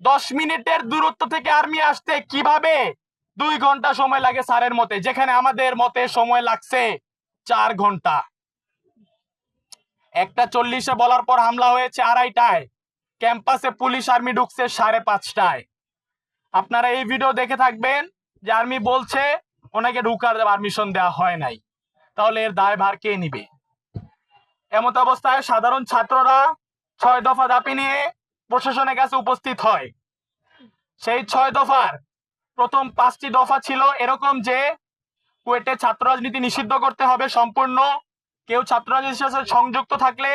দশ মিনিটের দূরত্ব থেকে আর্মি আসতে কীভাবে? দুই ঘণ্টা সময় লাগে স্যারের মতে, যেখানে আমাদের মতে সময় লাগছে চার ঘণ্টা। একটা চল্লিশে বলার পর হামলা হয়েছে আড়াইটায়। ক্যাম্পাসে পুলিশ আর্মি ঢুকছে সাড়ে পাঁচটায়। আপনারা এই ভিডিও দেখে থাকবেন যে আর্মি বলছে, ওনাকে ঢুকার পারমিশন দেওয়া হয় নাই। তাহলে এর দায়ভার কে নিবে? এমত অবস্থায় সাধারণ ছাত্ররা ছয় দফা দাবি নিয়ে প্রশাসনের কাছে উপস্থিত হয়। সেই ছয় দফার প্রথম পাঁচটি দফা ছিল এরকম যে কুয়েটে ছাত্র রাজনীতি নিষিদ্ধ করতে হবে সম্পূর্ণ। কেউ ছাত্র রাজনীতির সাথে সংযুক্ত থাকলে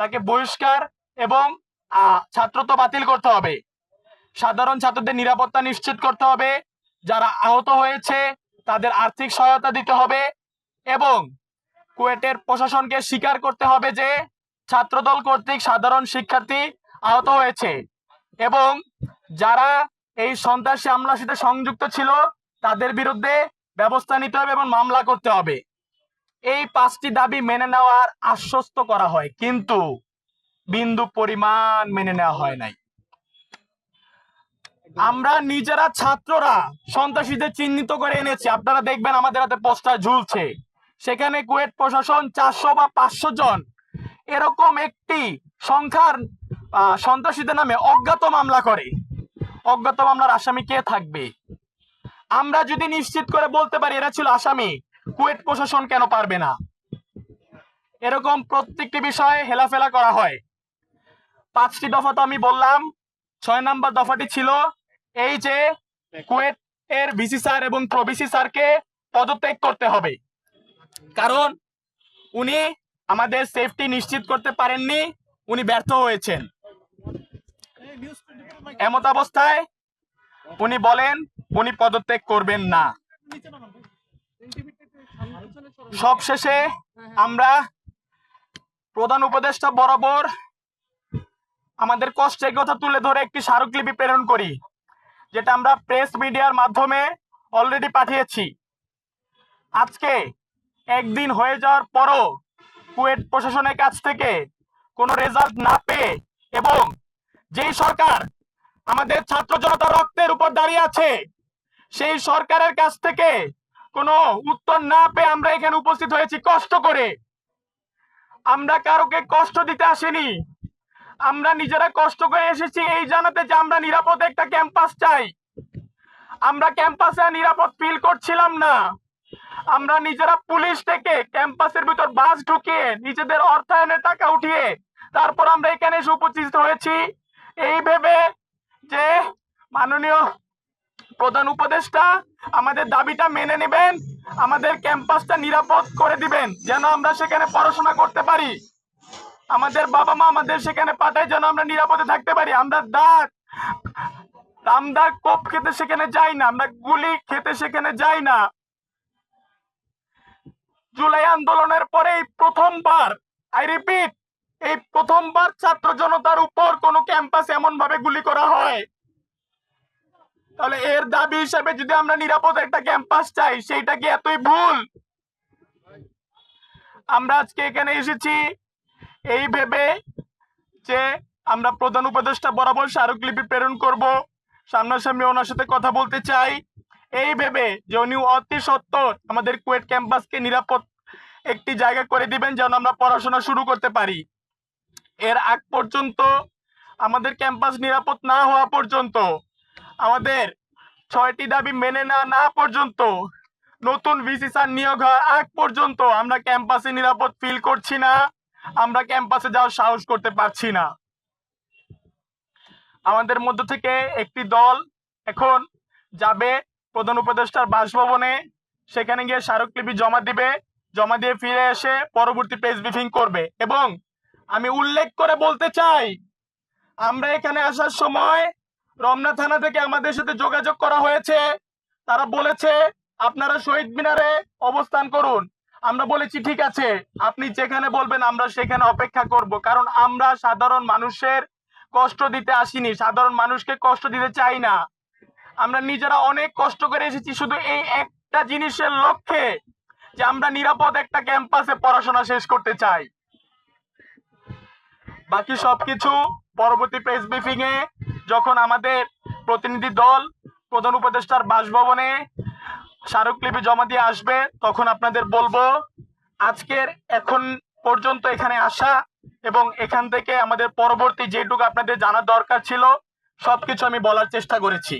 তাকে বহিষ্কার এবং ছাত্রত্ব বাতিল করতে হবে। সাধারণ ছাত্রদের নিরাপত্তা নিশ্চিত করতে হবে। যারা আহত হয়েছে তাদের আর্থিক সহায়তা দিতে হবে এবং কুয়েটের প্রশাসনকে স্বীকার করতে হবে যে ছাত্রদল কর্তৃক সাধারণ শিক্ষার্থী আহত হয়েছে। এবং যারা এই সন্ত্রাসী হামলার সাথে সংযুক্ত ছিল, তাদের বিরুদ্ধে ব্যবস্থা নিতে হবে এবং মামলা করতে হবে। এই পাঁচটি দাবি মেনে নেওয়ার আশ্বস্ত করা হয়, কিন্তু বিন্দু পরিমাণ মেনে নেওয়া হয় নাই। আমরা নিজেরা ছাত্ররা সন্ত্রাসীদের চিহ্নিত করে এনেছি। আপনারা দেখবেন আমাদের হাতে পোস্টার ঝুলছে। সেখানে কুয়েট প্রশাসন চারশো বা পাঁচশো জন। এরকম একটি সংখ্যার সন্ত্রাসীদের নামে অজ্ঞাত মামলা করে। অজ্ঞাত মামলার আসামি কে থাকবে? আমরা যদি নিশ্চিত করে বলতে পারি এরা ছিল আসামি, কুয়েট প্রশাসন কেন পারবে না? এরকম প্রত্যেকটি বিষয়ে হেলাফেলা করা হয়। পাঁচটি দফা তো আমি বললাম, ছয় নাম্বার দফাটি ছিল এই যে কুয়েট এর ভিসি স্যার এবং প্রভিসি স্যারকে পদত্যাগ করতে হবে। কারণ উনি আমাদের সেফটি নিশ্চিত করতে পারেননি, উনি ব্যর্থ হয়েছেন। এমত অবস্থায় উনি বলেন, উনি পদত্যাগ করবেন না। সবশেষে আমরা প্রধান উপদেষ্টা বরাবর আমাদের কষ্টের কথা তুলে ধরে একটি স্মারকলিপি প্রেরণ করি, যেটা আমরা প্রেস মিডিয়ার মাধ্যমে অলরেডি পাঠিয়েছি। আজকে একদিন হয়ে যাওয়ার পরও কুয়েট প্রশাসনের কাছ থেকে কোনো রেজাল্ট না পেয়ে এবং যেই সরকার আমাদের ছাত্র জনতা রক্তের উপর দাঁড়িয়ে আছে। সেই সরকারের কাছ থেকে কোনো উত্তর না পেয়ে আমরা এখানে উপস্থিত হয়েছি কষ্ট করে। আমরা কারোকে কষ্ট দিতে আসিনি। আমরা নিজেরা কষ্ট করে এসেছি এই জানাতে যে আমরা নিরাপদ একটা ক্যাম্পাস চাই। আমরা ক্যাম্পাসে নিরাপদ ফিল করছিলাম না। আমরা নিজেরা পুলিশ থেকে ক্যাম্পাসের ভিতর বাস ঢুকিয়ে নিজেদের অর্থায়নের টাকা উঠিয়ে তারপর আমরা এখানে এসে উপস্থিত হয়েছি। এই ভেবে যে মাননীয় প্রধান উপদেষ্টা আমাদের দাবিটা মেনে নেবেন, আমাদের ক্যাম্পাসটা নিরাপদ করে দিবেন, যেন আমরা সেখানে পড়াশোনা করতে পারি। আমাদের বাবা মা আমাদের সেখানে পাঠায় যেন আমরা নিরাপদে থাকতে পারি। আমরা দাঁত, আমরা কোপ খেতে সেখানে যাই না, আমরা গুলি খেতে সেখানে যাই না। জুলাই আন্দোলনের পরে এই প্রথমবার আই রিপিট এই প্রথমবার দাবি হিসাবে যদি আমরা নিরাপদ একটা ক্যাম্পাস চাই, সেইটা কি এতই ভুল? আমরা আজকে এখানে এসেছি এই ভেবে যে আমরা প্রধান উপদেষ্টা বরাবর স্মারকলিপি প্রেরণ করব। সামনাসামনি ওনার সাথে কথা বলতে চাই। এই ভেবে যে উনি অতি সত্তর আমাদের কুয়েট ক্যাম্পাসকে নিরাপদ একটি জায়গা করে দিবেন যেন আমরা পড়াশোনা শুরু করতে পারি। এর আগ পর্যন্ত আমাদের ক্যাম্পাস নিরাপদ না হওয়া পর্যন্ত আমাদের ছয়টি দাবি মেনে না না পর্যন্ত, নতুন ভিসি স্যার নিয়োগ হওয়ার আগ পর্যন্ত আমরা ক্যাম্পাসে নিরাপদ ফিল করছি না, আমরা ক্যাম্পাসে যাওয়ার সাহস করতে পারছি না। আমাদের মধ্য থেকে একটি দল এখন যাবে প্রধান উপদেষ্টার বাসভবনে, সেখানে গিয়ে স্মারকলিপি জমা দিবে, জমা দিয়ে ফিরে এসে পরবর্তী প্রেস ব্রিফিং করবে। এবং আমি উল্লেখ করে বলতে চাই, আমরা এখানে আসার সময় রমনা থানা থেকে আমাদের সাথে যোগাযোগ করা হয়েছে। তারা বলেছে, আপনারা শহীদ মিনারে অবস্থান করুন। আমরা বলেছি, ঠিক আছে, আপনি যেখানে বলবেন, আমরা সেখানে অপেক্ষা করব। কারণ আমরা সাধারণ মানুষের কষ্ট দিতে আসিনি। সাধারণ মানুষকে কষ্ট দিতে চাই না। আমরা নিজেরা অনেক কষ্ট করে এসেছি। শুধু এই একটা জিনিসের লক্ষ্যে যে আমরা নিরাপদ একটা ক্যাম্পাসে পড়াশোনা শেষ করতে চাই। বাকি সবকিছু পরবর্তী প্রেস ব্রিফিং এ যখন আমাদের প্রতিনিধি দল, প্রধান উপদেষ্টার বাসভবনে স্মারকলিপি জমা দিয়ে আসবে, তখন আপনাদের বলব, আজকের এখন পর্যন্ত এখানে আসা এবং এখান থেকে আমাদের পরবর্তী যেটুকু আপনাদের জানার দরকার ছিল, সবকিছু আমি বলার চেষ্টা করেছি।